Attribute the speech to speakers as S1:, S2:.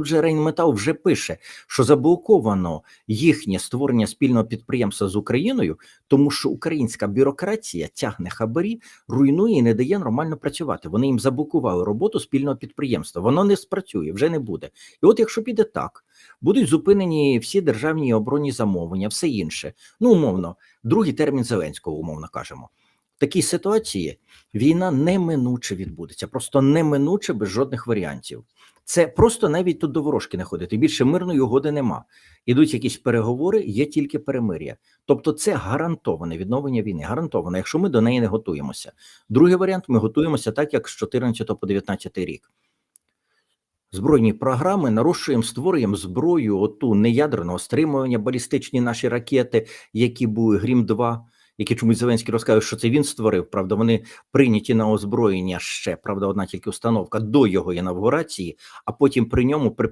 S1: Отже, Рейнметал вже пише, що заблоковано їхнє створення спільного підприємства з Україною, тому що українська бюрократія тягне хабарі, руйнує і не дає нормально працювати. Вони їм заблокували роботу спільного підприємства. Воно не спрацює, вже не буде. І от якщо піде так, будуть зупинені всі державні оборонні замовлення, все інше. Ну, умовно, другий термін Зеленського, умовно кажемо. Такій ситуації війна неминуче відбудеться, просто неминуче без жодних варіантів. Це просто навіть тут до ворожки не ходити. Більше мирної угоди нема. Ідуть якісь переговори, є тільки перемир'я. Тобто, це гарантоване відновлення війни. Гарантоване, якщо ми до неї не готуємося. Другий варіант: ми готуємося так, як з 14 по 19 рік. Збройні програми нарощуємо, створюємо зброю, оту неядерного стримування, балістичні наші ракети, які були Грім 2 які чомусь Зеленський розказує, що це він створив. Правда, вони прийняті на озброєння ще. Правда, одна тільки установка до його інавгурації, а потім при ньому при